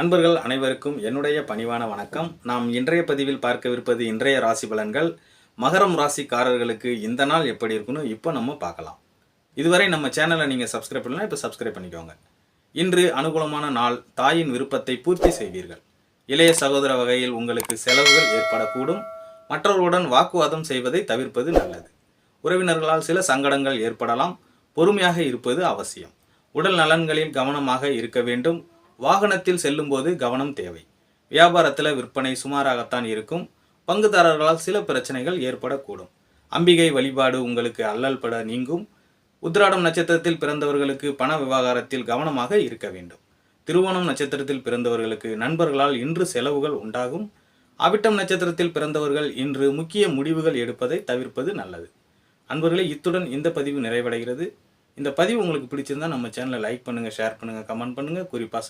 அன்பர்கள் அனைவருக்கும் என்னுடைய பணிவான வணக்கம். நாம் இன்றைய பதிவில் பார்க்கவிருப்பது இன்றைய ராசி பலன்கள். மகரம் ராசிக்காரர்களுக்கு இந்த நாள் எப்படி இருக்குன்னு இப்போ நம்ம பார்க்கலாம். இதுவரை நம்ம சேனலை நீங்கள் சப்ஸ்கிரைப் பண்ணலாம் இப்போ சப்ஸ்கிரைப் பண்ணிக்கோங்க. இன்று அனுகூலமான நாள் தாயின் விருப்பத்தை பூர்த்தி செய்வீர்கள். இளைய சகோதர வகையில் உங்களுக்கு செலவுகள் ஏற்படக்கூடும். மற்றவர்களுடன் வாக்குவாதம் செய்வதை தவிர்ப்பது நல்லது. உறவினர்களால் சில சங்கடங்கள் ஏற்படலாம். பொறுமையாக இருப்பது அவசியம். உடல் நலன்களில் கவனமாக இருக்க வேண்டும். வாகனத்தில் செல்லும்போது கவனம் தேவை. வியாபாரத்தில் விற்பனை சுமாராகத்தான் இருக்கும். பங்குதாரர்களால் சில பிரச்சனைகள் ஏற்படக்கூடும். அம்பிகை வழிபாடு உங்களுக்கு அல்லல் பட நீங்கும். உத்ராடம் நட்சத்திரத்தில் பிறந்தவர்களுக்கு பண விவகாரத்தில் கவனமாக இருக்க வேண்டும். திருவோணம் நட்சத்திரத்தில் பிறந்தவர்களுக்கு நண்பர்களால் இன்று செலவுகள் உண்டாகும். அவிட்டம் நட்சத்திரத்தில் பிறந்தவர்கள் இன்று முக்கிய முடிவுகள் எடுப்பதை தவிர்ப்பது நல்லது. அன்பர்களே இத்துடன் இந்த பதிவு நிறைவடைகிறது. இந்த பதிவு உங்களுக்கு பிடிச்சிருந்தா நம்ம சேனலை லைக் பண்ணுங்கள் ஷேர் பண்ணுங்கள் கமெண்ட் பண்ணுங்கள் குறிப்பாக